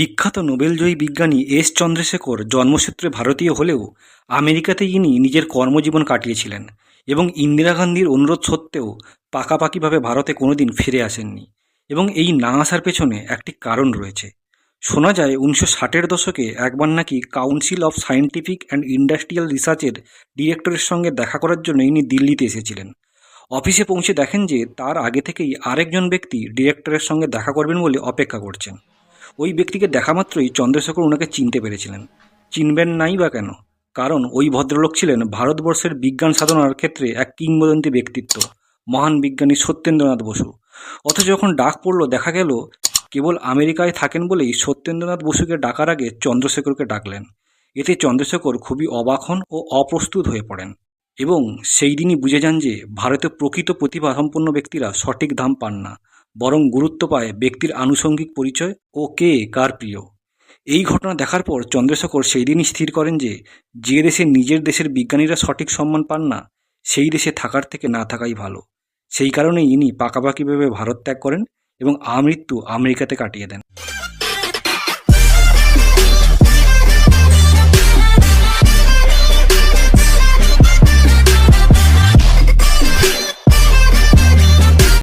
বিখ্যাত নোবেলজয়ী বিজ্ঞানী এস চন্দ্রশেখর জন্মসূত্রে ভারতীয় হলেও আমেরিকাতে ইনি নিজের কর্মজীবন কাটিয়েছিলেন এবং ইন্দিরা গান্ধীর অনুরোধ সত্ত্বেও পাকাপাকিভাবে ভারতে কোনোদিন ফিরে আসেননি এবং এই না আসার পেছনে একটি কারণ রয়েছে। শোনা যায় উনিশশো ষাটের দশকে একবার নাকি council of scientific and industrial রিসার্চের ডিরেক্টরের সঙ্গে দেখা করার জন্য ইনি দিল্লিতে এসেছিলেন। অফিসে পৌঁছে দেখেন যে তার আগে থেকেই আরেকজন ব্যক্তি ডিরেক্টরের সঙ্গে দেখা করবেন বলে অপেক্ষা করছেন। ওই ব্যক্তিকে দেখা মাত্রই চন্দ্রশেখর ওনাকে চিনতে পেরেছিলেন। চিনবেন নাই বা কেন? কারণ ওই ভদ্রলোক ছিলেন ভারতবর্ষের বিজ্ঞান সাধনার ক্ষেত্রে এক কিংবদন্তি ব্যক্তিত্ব, মহান বিজ্ঞানী সত্যেন্দ্রনাথ বসু। অথচ যখন ডাক পড়ল, দেখা গেল কেবল আমেরিকায় থাকেন বলেই সত্যেন্দ্রনাথ বসুকে ডাকার আগে চন্দ্রশেখরকে ডাকলেন। এতে চন্দ্রশেখর খুবই অবাক হন ও অপ্রস্তুত হয়ে পড়েন এবং সেই দিনই বুঝে যান যে, ভারতে প্রকৃত প্রতিভা সম্পন্ন ব্যক্তিরা সঠিক দাম পান না। বরং গুরুত্ব পায় ব্যক্তির আনুষঙ্গিক পরিচয় ও কে কার প্রিয়। এই ঘটনা দেখার পর চন্দ্রশেখর সেই দিনই স্থির করেন যে যে দেশে নিজের দেশের বিজ্ঞানীরা সঠিক সম্মান পান না, সেই দেশে থাকার থেকে না থাকাই ভালো। সেই কারণেই ইনি পাকাপাকিভাবে ভারত ত্যাগ করেন এবং আমৃত্যু আমেরিকাতে কাটিয়ে দেন।